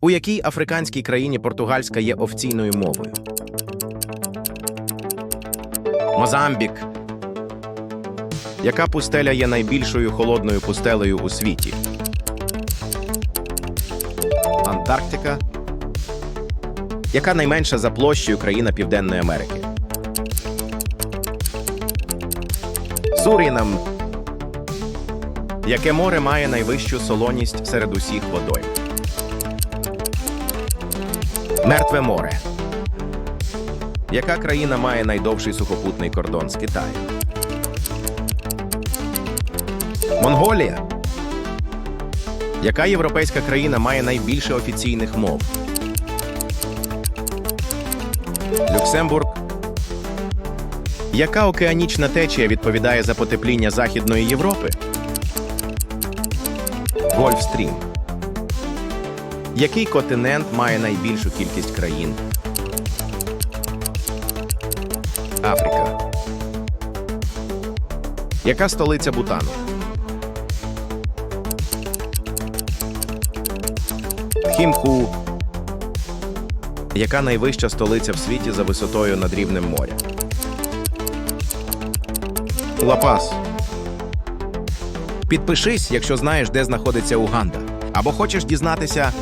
У якій африканській країні португальська є офіційною мовою? Мозамбік. Яка пустеля є найбільшою холодною пустелею у світі? Антарктика. Яка найменша за площею країна Південної Америки? Сурінам. Яке море має найвищу солоність серед усіх водойм? Мертве море. Яка країна має найдовший сухопутний кордон з Китаєм? Монголія. Яка європейська країна має найбільше офіційних мов? Люксембург. Яка океанічна течія відповідає за потепління Західної Європи? Гольфстрім. Який континент має найбільшу кількість країн? Африка. Яка столиця Бутану? Хімху. Яка найвища столиця в світі за висотою над рівнем моря? Лапас. Підпишись, якщо знаєш, де знаходиться Уганда. Або хочеш дізнатися,